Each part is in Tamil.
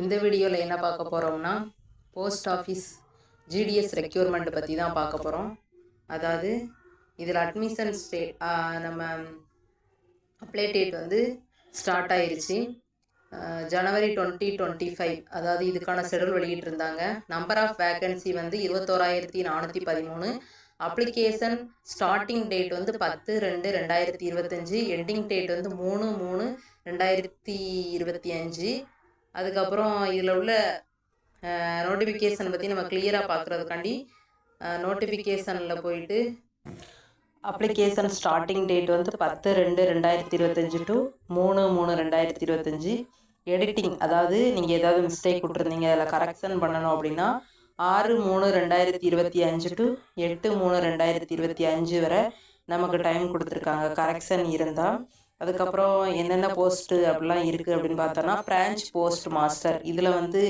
இந்த வீடியோவில் என்ன பார்க்க போகிறோம்னா போஸ்ட் ஆஃபீஸ் ஜிடிஎஸ் ரெக்யூர்மெண்ட் பற்றி தான் பார்க்க போகிறோம் அதாவது இதில் அட்மிஷன் ஸ்டே நம்ம அப்ளை டேட் வந்து ஸ்டார்ட் ஆயிருச்சு. ஜனவரி டுவெண்ட்டி டுவெண்ட்டி ஃபைவ் அதாவது இதுக்கான ஷெடியூல் வெளியிட்டிருந்தாங்க. நம்பர் ஆஃப் வேக்கன்சி வந்து இருபத்தோராயிரத்தி நானூற்றி பதிமூணு. அப்ளிகேஷன் ஸ்டார்டிங் டேட் வந்து பத்து ரெண்டு ரெண்டாயிரத்தி இருபத்தஞ்சி எண்டிங் டேட் வந்து மூணு மூணு ரெண்டாயிரத்தி இருபத்தி அஞ்சு. அதுக்கப்புறம் இதில் உள்ள நோட்டிஃபிகேஷன் பற்றி நம்ம கிளியராக பார்க்குறதுக்காண்டி நோட்டிஃபிகேஷனில் போயிட்டு அப்ளிகேஷன் ஸ்டார்டிங் டேட் வந்து பத்து ரெண்டு ரெண்டாயிரத்தி இருபத்தஞ்சி டு மூணு மூணு ரெண்டாயிரத்தி இருபத்தஞ்சி. எடிட்டிங் அதாவது நீங்கள் ஏதாவது மிஸ்டேக் விட்ருந்தீங்க அதில் கரெக்ஷன் பண்ணணும் அப்படின்னா ஆறு மூணு ரெண்டாயிரத்தி இருபத்தி அஞ்சு டு எட்டு மூணு ரெண்டாயிரத்தி இருபத்தி அஞ்சு வரை நமக்கு டைம் கொடுத்துருக்காங்க. கரெக்ஷன் இருந்தால் அதுக்கப்புறம் என்னென்ன போஸ்ட்டு அப்படிலாம் இருக்குது அப்படின்னு பார்த்தோன்னா பிரான்ச் போஸ்ட் மாஸ்டர் இதில் வந்து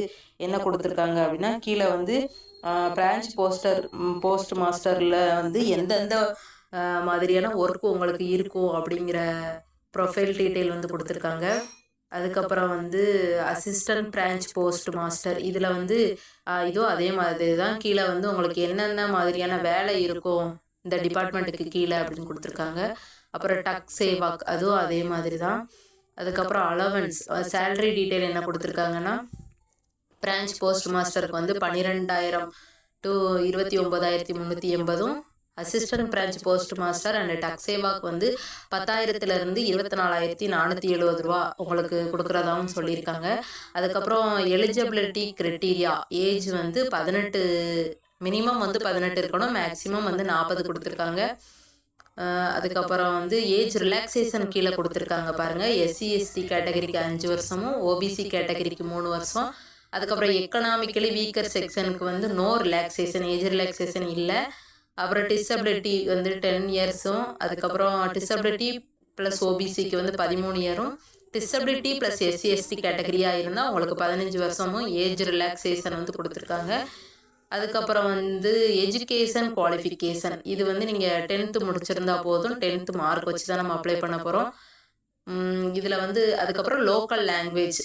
என்ன கொடுத்துருக்காங்க அப்படின்னா கீழே வந்து பிரான்ச் போஸ்டர் போஸ்ட் மாஸ்டரில் வந்து எந்தெந்த மாதிரியான ஒர்க்கு உங்களுக்கு இருக்கும் அப்படிங்கிற ப்ரொஃபைல் டீட்டெயில் வந்து கொடுத்துருக்காங்க. அதுக்கப்புறம் வந்து அசிஸ்டன்ட் பிரான்ச் போஸ்ட் மாஸ்டர் இதில் வந்து இதுவும் அதே மாதிரி தான் கீழே வந்து உங்களுக்கு என்னென்ன மாதிரியான வேலை இருக்கும் இந்த டிபார்ட்மெண்ட்டுக்கு கீழே அப்படின்னு கொடுத்துருக்காங்க. அப்புறம் டக் சேவாக் அதுவும் அதே மாதிரி தான் அதுக்கப்புறம் அலவன்ஸ் சேலரி டீட்டெயில் என்ன கொடுத்துருக்காங்கன்னா பிரான்ச் போஸ்ட் மாஸ்டருக்கு வந்து பன்னிரெண்டாயிரம் டு இருபத்தி ஒம்பதாயிரத்தி முந்நூற்றி எண்பதும் assistant branch post master and டக்ஸேவாக்கு வந்து பத்தாயிரத்துலேருந்து இருபத்தி நாலாயிரத்தி நானூற்றி எழுபது ரூபா உங்களுக்கு கொடுக்குறதாகவும் சொல்லியிருக்காங்க. அதுக்கப்புறம் எலிஜிபிலிட்டி க்ரைட்டீரியா ஏஜ் வந்து பதினெட்டு மினிமம் வந்து பதினெட்டு இருக்கணும் மேக்ஸிமம் வந்து நாற்பது கொடுத்துருக்காங்க. அதுக்கப்புறம் வந்து ஏஜ் ரிலாக்ஸேஷன் கீழே கொடுத்துருக்காங்க பாருங்கள் எஸ்சி எஸ்டி கேட்டகரிக்கு அஞ்சு வருஷமும் ஓபிசி கேட்டகரிக்கு மூணு வருஷம். அதுக்கப்புறம் எக்கனாமிக்கலி வீக்கர் செக்ஷனுக்கு வந்து நோ ரிலாக்ஸேஷன் ஏஜ் ரிலாக்ஸேஷன் இல்லை. அப்புறம் டிசபிலிட்டி வந்து டென் இயர்ஸும் அதுக்கப்புறம் டிசபிலிட்டி ப்ளஸ் ஓபிசிக்கு வந்து பதிமூணு இயரும் டிசபிலிட்டி ப்ளஸ் எஸ்சி எஸ்டி கேட்டகரியாக இருந்தால் உங்களுக்கு பதினஞ்சு வருஷமும் ஏஜ் ரிலாக்ஸேஷன் வந்து கொடுத்துருக்காங்க. அதுக்கப்புறம் வந்து எஜுகேஷன் குவாலிஃபிகேஷன் இது வந்து நீங்கள் டென்த்து முடிச்சிருந்தா போதும். டென்த்து மார்க் வச்சு தான் நம்ம அப்ளை பண்ண போகிறோம் இதில் வந்து அதுக்கப்புறம் லோக்கல் லாங்குவேஜ்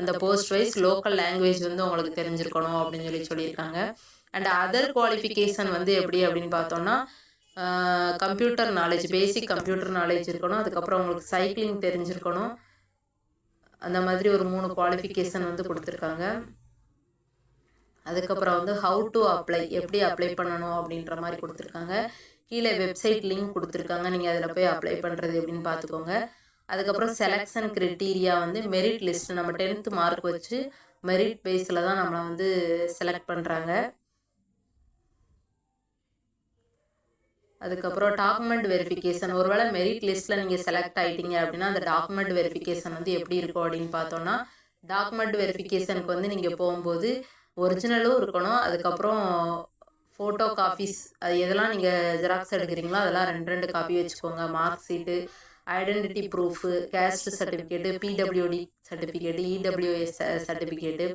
அந்த போஸ்ட் வைஸ் லோக்கல் லாங்குவேஜ் வந்து உங்களுக்கு தெரிஞ்சிருக்கணும் அப்படின்னு சொல்லி சொல்லியிருக்காங்க. அண்ட் அதர் குவாலிஃபிகேஷன் வந்து எப்படி அப்படின்னு பார்த்தோம்னா computer knowledge basic computer knowledge இருக்கணும். அதுக்கப்புறம் உங்களுக்கு சைக்கிளிங் தெரிஞ்சிருக்கணும். அந்த மாதிரி ஒரு மூணு குவாலிஃபிகேஷன் வந்து கொடுத்துருக்காங்க. அதுக்கப்புறம் வந்து ஹவு டு அப்ளை எப்படி அப்ளை பண்ணணும் அப்படின்ற மாதிரி கொடுத்துருக்காங்க. கீழே வெப்சைட் லிங்க் கொடுத்துருக்காங்க. நீங்கள் அதில் போய் அப்ளை பண்ணுறது எப்படின்னு பார்த்துக்கோங்க. அதுக்கப்புறம் செலெக்ஷன் க்ரிட்டீரியா வந்து மெரிட் லிஸ்ட் நம்ம டென்த்து மார்க் வச்சு மெரிட் பேஸில் தான் நம்மளை வந்து செலக்ட் பண்ணுறாங்க அதுக்கப்புறம் டாக்குமெண்ட் வெரிஃபிகேஷன் ஒருவேளை மெரிட் லிஸ்ட்டில் நீங்கள் செலக்ட் ஆகிட்டீங்க அப்படின்னா அந்த டாக்குமெண்ட் வெரிஃபிகேஷன் வந்து எப்படி இருக்கும் அப்படின்னு பார்த்தோன்னா டாக்குமெண்ட் வெரிஃபிகேஷனுக்கு வந்து நீங்கள் போகும்போது ஒரிஜினலும் இருக்கணும். அதுக்கப்புறம் ஃபோட்டோ காப்பீஸ் அது எதெல்லாம் நீங்கள் ஜெராக்ஸ் எடுக்கிறீங்களோ அதெல்லாம் ரெண்டு ரெண்டு காப்பி வச்சுக்கோங்க. Mark sheet identity proof caste certificate PWD certificate EWS certificate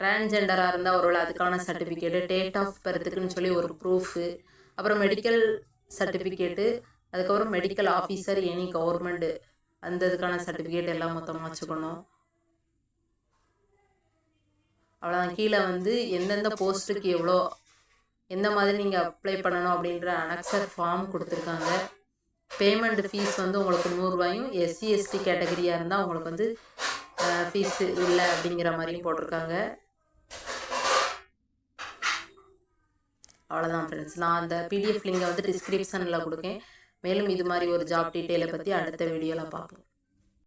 டிரான்ஜெண்டராக இருந்தால் ஒரு அதுக்கான சர்டிஃபிகேட்டு டேட் ஆஃப் பர்த்துக்குன்னு சொல்லி ஒரு ப்ரூஃபு அப்புறம் மெடிக்கல் சர்டிஃபிகேட்டு அதுக்கப்புறம் மெடிக்கல் ஆஃபீஸர் எனி கவர்மெண்ட்டு அந்த இதுக்கான சர்டிஃபிகேட் எல்லாம் மொத்தமாக வச்சுக்கணும். அவ்வளோதான் கீழே வந்து எந்தெந்த போஸ்ட்டுக்கு எவ்வளோ எந்த மாதிரி நீங்கள் அப்ளை பண்ணணும் அப்படின்ற அனக்சர் ஃபார்ம் கொடுத்துருக்காங்க. பேமெண்ட் ஃபீஸ் வந்து உங்களுக்கு நூறுரூவாயும் எஸ்சி எஸ்டி கேட்டகரியாக இருந்தால் உங்களுக்கு வந்து ஃபீஸு இல்லை அப்படிங்கிற மாதிரியும் போட்டிருக்காங்க. அவ்வளோதான் ஃப்ரெண்ட்ஸ் நான் அந்த பிடிஎஃப் லிங்கை வந்து டிஸ்கிரிப்ஷனில் கொடுக்கேன். மேலும் இது மாதிரி ஒரு ஜாப் டீட்டெயிலை பற்றி அடுத்த வீடியோவில் பார்ப்போம்.